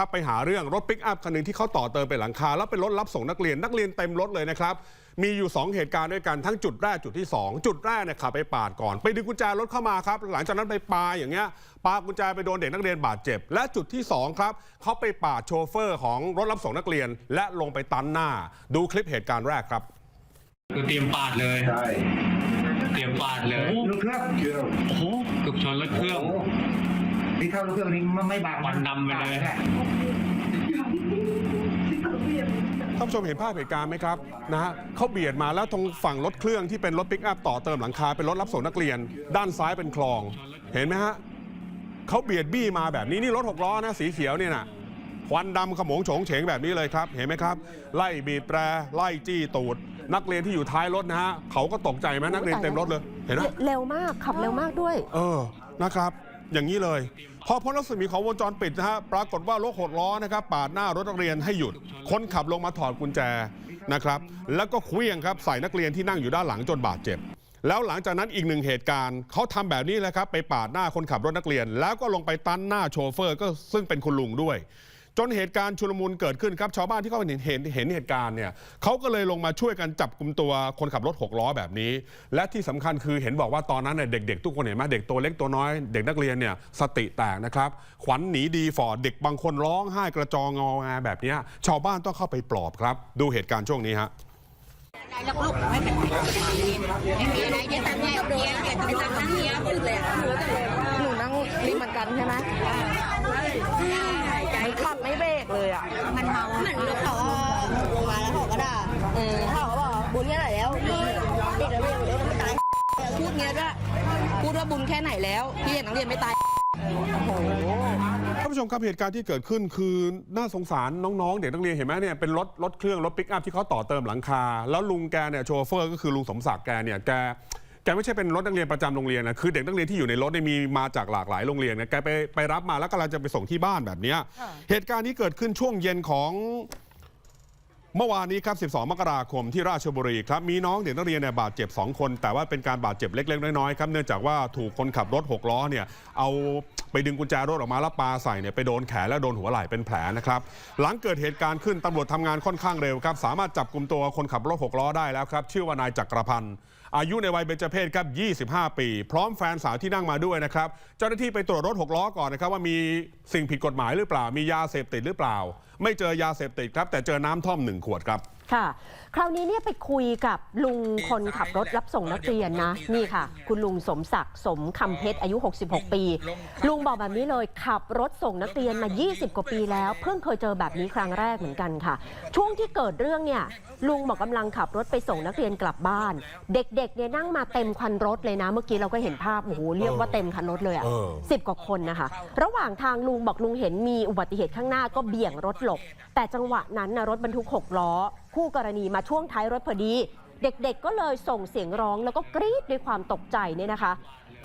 ครับไปหาเรื่องรถปิกอัพคันหนึ่งที่เขาต่อเติมเป็นหลังคา แล้วเป็นรถรับส่งนักเรียนนักเรียนเต็มรถเลยนะครับ มีอยู่ 2 เหตุการณ์ด้วยกันทั้งจุดแรกจุดที่ 2 จุดแรกเนี่ยขับไปปาดก่อน ไปดึงกุญแจรถเข้ามาครับ หลังจากนั้นไปปาอย่างเงี้ยปากุญแจไปโดนเด็กนักเรียนบาดเจ็บ และจุดที่2ครับเขาไปปาดโชเฟอร์ของรถรับส่งนักเรียน และลงไปตันหน้า ดูคลิปเหตุการณ์แรกครับคือเตรียมปาดเลยใช่เตรียมปาดเลยลูกเครื่องเครื่องโอ้โหเกือบชนรถเครื่องโนี่เข้าลูกเครื่องนี้มันไม่บางควันดำไปเลย ท่านผู้ชมเห็นภาพเหตุการณ์ไหมครับนะฮะเขาเบียดมาแล้วตรงฝั่งรถเครื่องที่เป็นรถปิกอัพต่อเติมหลังคาเป็นรถรับส่งนักเรียน ด้านซ้ายเป็นคลอง เห็นไหมฮะเขาเบียดบี้มาแบบนี้นี่รถหกล้อนะสีเขียวเนี่ยนะควันดำขโมงโฉงเฉงแบบนี้เลยครับ เห็นไหมครับ ไล่บีบแตรไล่จี้ตูด นักเรียนที่อยู่ท้ายรถนะฮะเขาก็ตกใจไหมนักเรียนเต็มรถเลยเห็นไหมเร็วมากขับเร็วมากด้วย เออนะครับ อย่างนี้เลย พอพ้นรัศมีของวงจรปิดนะฮะปรากฏว่ารถหกล้อนะครับปาดหน้ารถนักเรียนให้หยุด คนขับลงมาถอดกุญแจนะครับ แล้วก็เคลี้ยงครับใส่นักเรียนที่นั่งอยู่ด้านหลังจนบาดเจ็บ แล้วหลังจากนั้นอีกหนึ่งเหตุการณ์เขาทำแบบนี้แหละครับ ไปปาดหน้าคนขับรถนักเรียน แล้วก็ลงไปตันหน้าโชเฟอร์ก็ซึ่งเป็นคุณลุงด้วย จนเหตุการณ์ชุลมุนเกิดขึ้นครับชาวบ้านที่เขาเห็นเห็นเห็นเหตุการณ์เนี่ยเขาก็เลยลงมาช่วยกันจับกลุ่มตัวคนขับรถหกล้อแบบนี้ และที่สำคัญคือเห็นบอกว่าตอนนั้นเนี่ยเด็กๆ ทุกคนเห็นไหมเด็กตัวเล็กตัวน้อยเด็กนักเรียนเนี่ยสติแตกนะครับขวัญหนีดีฝ่อเด็กบางคนร้องไห้กระจองงอแงแบบนี้ชาวบ้านต้องเข้าไปปลอบครับ ดูเหตุการณ์ช่วงนี้ฮะได้แล้วลูกไม่เป็นไรไม่มีอะไรจะทำแย่เดียวเนี่ยจะทำเนี้ยพูดเลย กันใช่ไหมใจขับไม่เบรกเลยอะ มันเมาเหมือนเขาลงมาแล้วเขาก็ด่าเออเขาก็บอกบุญแค่ไหนแล้วพี่เด็กนักเรียนเดี๋ยวมันตายพูดเงี้ยด้วยพูดว่าบุญแค่ไหนแล้วพี่เด็กนักเรียนไม่ตายท่านผู้ชมครับเหตุการณ์ที่เกิดขึ้นคือน่าสงสารน้องๆ เด็กนักเรียนเห็นไหมเนี่ยเป็นรถรถเครื่องรถปิกอัพที่เขาต่อเติมหลังคา แล้วลุงแกเนี่ยโชเฟอร์ก็คือลุงสมศักดิ์แกเนี่ยแก แกไม่ใช่เป็นรถนักเรียนประจำโรงเรียนนะคือเด็กนักเรียนที่อยู่ในรถเนี่ยมีมาจากหลากหลายโรงเรียนนะแกไปไปรับมาแล้วกำลังจะไปส่งที่บ้านแบบเนี้ยเหตุการณ์นี้เกิดขึ้นช่วงเย็นของเมื่อวานนี้ครับ 12 มกราคมที่ราชบุรีครับ มีน้องเด็กนักเรียนเนี่ยบาดเจ็บ 2 คน แต่ว่าเป็นการบาดเจ็บเล็ก ๆ น้อย ๆ ครับ เนื่องจากว่าถูกคนขับรถ 6 ล้อเนี่ย เอา ไปดึงกุญแจรถออกมาแล้วปาใส่เนี่ยไปโดนแขนและโดนหัวไหล่เป็นแผลนะครับ หลังเกิดเหตุการณ์ขึ้นตำรวจทำงานค่อนข้างเร็วครับ สามารถจับกลุ่มตัวคนขับรถ6ล้อได้แล้วครับ ชื่อว่านายจักรพันธ์อายุในวัยเบญจเพศครับ 25 ปี พร้อมแฟนสาวที่นั่งมาด้วยนะครับ เจ้าหน้าที่ไปตรวจรถ 6 ล้อก่อนนะครับว่ามีสิ่งผิดกฎหมายหรือเปล่า มียาเสพติดหรือเปล่า ไม่เจอยาเสพติดครับ แต่เจอน้ำท่อมหนึ่งขวดครับ ค่ะ คราวนี้เนี่ยไปคุยกับลุงคนขับรถรับส่งนักเรียนนะ นี่ค่ะ คุณลุงสมศักดิ์สมคำเพชรอายุ 66 ปี ลุงบอกแบบนี้เลยขับรถส่งนักเรียนมา 20 กว่าปีแล้ว เพิ่งเคยเจอแบบนี้ครั้งแรกเหมือนกันค่ะ ช่วงที่เกิดเรื่องเนี่ย ลุงบอกกำลังขับรถไปส่งนักเรียนกลับบ้าน เด็กๆเนี่ยนั่งมาเต็มคันรถเลยนะ เมื่อกี้เราก็เห็นภาพโอ้โหเรียกว่าเต็มคันรถเลยอะเออ สิบกว่าคนนะคะ ระหว่างทางลุงบอกลุงเห็นมีอุบัติเหตุข้างหน้าก็เบี่ยงรถหลบ แต่จังหวะนั้นนะรถบรรทุก6ล้อ คู่กรณีมาช่วงท้ายรถพอดี เด็กๆก็เลยส่งเสียงร้องแล้วก็กรี๊ดด้วยความตกใจเนี่ยนะคะ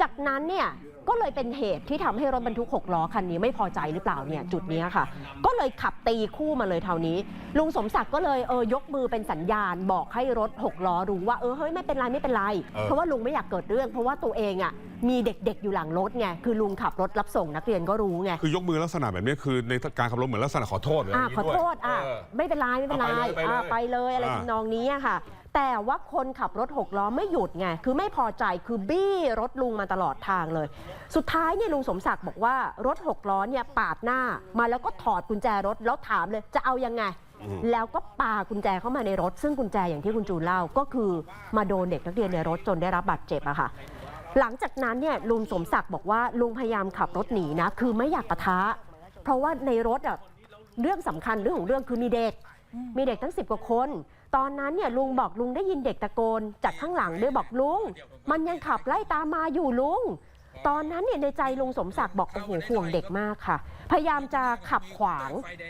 จากนั้นเนี่ยก็เลยเป็นเหตุที่ทำให้รถบรรทุก6ล้อคันนี้ไม่พอใจหรือเปล่าเนี่ยจุดเนี้ยค่ะ ก็เลยขับตีคู่มาเลยเท่านี้ ลุงสมศักดิ์ก็เลยเออยกมือเป็นสัญญาณ บอกให้รถ6ล้อรู้ว่าเออเฮ้ยไม่เป็นไรไม่เป็นไรเออเพราะว่าลุงไม่อยากเกิดเรื่อง เพราะว่าตัวเองอะมีเด็กๆอยู่หลังรถไงคือลุงขับรถรับส่งนักเรียนก็รู้ไงคือยกมือลักษณะแบบนี้คือในการขับรถเหมือนลักษณะขอโทษเลยอ่าขอโทษอะเออไม่เป็นไรไม่เป็นไรเอาไปเลยอ่าไปไปเลเลยยอะไรอ่าทำนองนี้อะค่ะ แต่ว่าคนขับรถหกล้อไม่หยุดไง คือไม่พอใจ คือบี้รถลุงมาตลอดทางเลย สุดท้ายเนี่ยลุงสมศักดิ์บอกว่ารถหกล้อเนี่ยปาดหน้ามาแล้วก็ถอดกุญแจรถแล้วถามเลยจะเอายังไง แล้วก็ปากุญแจเข้ามาในรถ ซึ่งกุญแจอย่างที่คุณจูนเล่าก็คือมาโดนเด็กนักเรียนในรถจนได้รับบาดเจ็บอะค่ะ หลังจากนั้นเนี่ยลุงสมศักดิ์บอกว่าลุงพยายามขับรถหนีนะ คือไม่อยากปะทะ เพราะว่าในรถอะเรื่องสำคัญเรื่องของเรื่องคือมีเด็ก มีเด็กทั้ง10กว่าคน ตอนนั้นเนี่ยลุงบอกลุงได้ยินเด็กตะโกน จากข้างหลังด้วยบอกลุง มันยังขับไล่ตามมาอยู่ลุง ตอนนั้นเนี่ยในใจลุงสมศักดิ์บอกโอ้โหห่วงเด็กมากค่ะ พยายามจะขับขวาง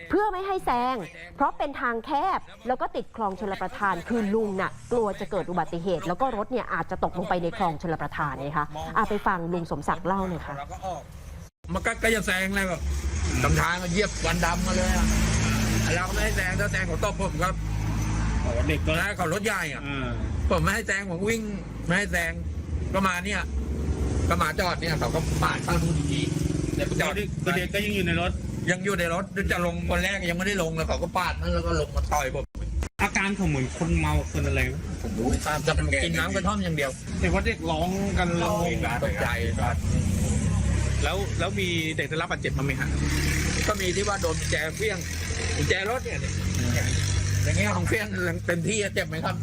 เพื่อไม่ให้แซง เพราะเป็นทางแคบแล้วก็ติดคลองชลประทานคือลุงน่ะกลัวจะเกิดอุบัติเหตุ แล้วก็รถเนี่ยอาจจะตกลงไปในคลองชลประทานนะคะอาไปฟังลุงสมศักดิ์เล่าหน่อยค่ะมันก็จะแซงแล้วก็ตำทางก็เยียบวันดำมาเลยอะเราก็ไม่ให้แซงถ้าแซงเขาตบผมครับ เด็กก็แล้วเขารถใหญ่อะผมไม่ให้แซงผมวิ่ง ไม่ให้แซงก็มาเนี่ยก็มาจอดเนี่ยเขาก็ปาดเข้านู่นทีๆเนี่ยจอดเด็กก็ยังอยู่ในรถ ยังอยู่ในรถจะลงวันแรกยังไม่ได้ลงเลยเขาก็ปาดนั่นแล้วก็ลงมาต่อยผมอาการเขาเหมือนคนเมาคนอะไรไหมตามจะกินน้ำกระท่อมอย่างเดียวแต่ว่าเด็กร้องกันเราตกใจครับแล้วแล้วมีเด็กได้รับบาดเจ็บบ้างไหมฮะก็มีที่ว่าโดนกุญแจเฟี้ยงกุญแจรถเนี่ย อย่างเงี้ยของเฟี้ยงเต็มที่อะเจ็บไหมครับ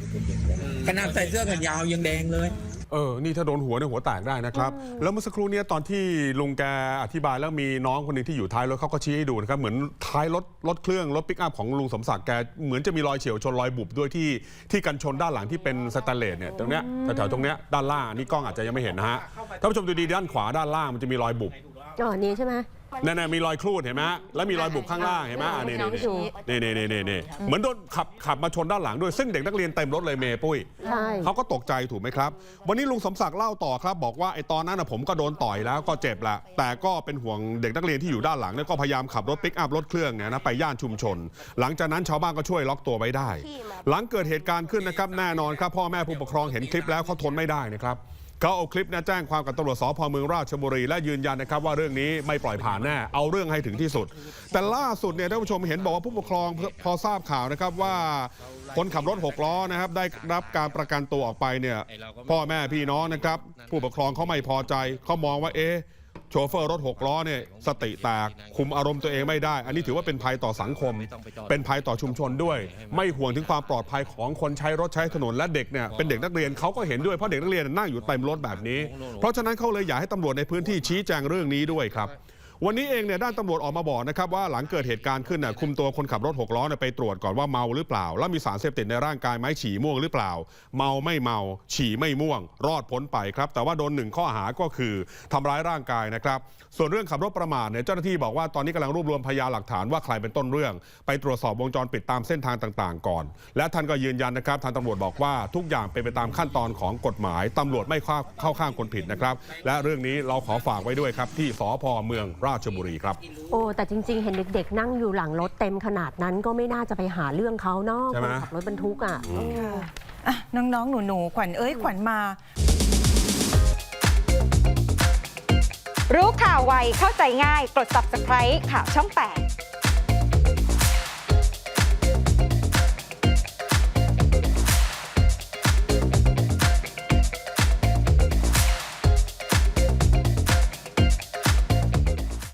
ขนาดใส่เสื้อแขนยาวยังแดงเลย เออ นี่ถ้าโดนหัวเนี่ยหัวแตกได้นะครับ แล้วเมื่อสักครู่เนี้ตอนที่ลุงแกอธิบายแล้วมีน้องคนหนึ่งที่อยู่ท้ายรถเขาก็ชี้ให้ดูนะครับเหมือนท้ายรถรถเครื่องรถปิกอัพของลุงสมศักดิ์แกเหมือนจะมีรอยเฉียวชนรอยบุบด้วยที่ที่กันชนด้านหลังที่เป็นสแตนเลสเนี่ยตรงเนี้ยแถวๆตรงเนี้ยด้านล่างอันนี่กล้องอาจจะยังไม่เห็นนะฮะท่านผู้ชมดูดีด้านขวาด้านล่างมันจะมีรอยบุบอ๋อนี่ใช่ไหม นั่นๆมีรอยครูดเห็นไหมฮะแล้วมีรอยบุบข้างล่างเห็นไหมอ่านี่น้องดูนี่นี่นี่นี่นี่เหมือนโดนขับขับมาชนด้านหลังด้วยซึ่งเด็กนักเรียนเต็มรถเลยเมย์ปุ้ย ใช่ เขาก็ตกใจถูกไหมครับ วันนี้ลุงสมศักดิ์เล่าต่อครับ บอกว่าไอ้ตอนนั้นนะผมก็โดนต่อยแล้วก็เจ็บแหละแต่ก็เป็นห่วงเด็กนักเรียนที่อยู่ด้านหลังเนี่ยก็พยายามขับรถปิกอัพรถเครื่องเนี่ยนะไปย่านชุมชน หลังจากนั้นชาวบ้านก็ช่วยล็อกตัวไว้ได้ หลังเกิดเหตุการณ์ขึ้นนะครับแน่นอนครับพ่อแม่ผู้ปกครองเห็นคลิปแล้วเขาทนไม่ได้นะครับ เขาเอาคลิปนะแจ้งความกับตำรวจสพเมืองราชบุรี และยืนยันนะครับว่าเรื่องนี้ไม่ปล่อยผ่านแน่เอาเรื่องให้ถึงที่สุด แต่ล่าสุดเนี่ยท่านผู้ชมเห็นบอกว่าผู้ปกครองพอทราบข่าวนะครับว่าคนขับรถหกล้อนะครับได้รับการประกันตัวออกไปเนี่ยพ่อแม่พี่น้องนะครับผู้ปกครองเขาไม่พอใจเขามองว่าเอ๊ะ โชเฟอร์รถหกล้อเนี่ยสติแตกคุมอารมณ์ตัวเองไม่ได้ อันนี้ถือว่าเป็นภัยต่อสังคม เป็นภัยต่อชุมชนด้วย ไม่ห่วงถึงความปลอดภัยของคนใช้รถใช้ถนนและเด็กเนี่ยเป็นเด็กนักเรียนเขาก็เห็นด้วยเพราะเด็กนักเรียนนั่งอยู่เต็มรถแบบนี้ เพราะฉะนั้นเขาเลยอยากให้ตำรวจในพื้นที่ชี้แจงเรื่องนี้ด้วยครับ วันนี้เองเนี่ยด้านตำรวจออกมาบอกนะครับว่าหลังเกิดเหตุการณ์ขึ้นน่ะคุมตัวคนขับรถหกล้อไปตรวจก่อนว่าเมาหรือเปล่า แล้วมีสารเสพติดในร่างกายไหมฉี่ม่วงหรือเปล่า เมาไม่เมา ฉี่ไม่ม่วง รอดพ้นไปครับ แต่ว่าโดนหนึ่งข้อหาก็คือทำร้ายร่างกายนะครับส่วนเรื่องขับรถประมาทเนี่ยเจ้าหน้าที่บอกว่าตอนนี้กำลังรวบรวมพยานหลักฐานว่าใครเป็นต้นเรื่อง ไปตรวจสอบวงจรปิดตามเส้นทางต่าง ๆ ก่อน และท่านก็ยืนยันนะครับทางตำรวจบอกว่าทุกอย่างเป็นไปตามขั้นตอนของกฎหมายตำรวจไม่เข้าเข้าข้างคนผิดนะครับและเรื่องนี้เราขอฝากไว้ด้วยครับที่สพเมืองราชบุรีครับ โอ้แต่จริง ๆ เห็นเด็กๆ นั่งอยู่หลังรถเต็มขนาดนั้นก็ไม่น่าจะไปหาเรื่องเขาเนาะใช่คไหม นขับรถบรรทุกอะเอออะน้องๆ หนูๆ ขวัญเอ้ย ขวัญมา รู้ข่าวไวเข้าใจง่าย กด subscribe ข่าวช่อง 8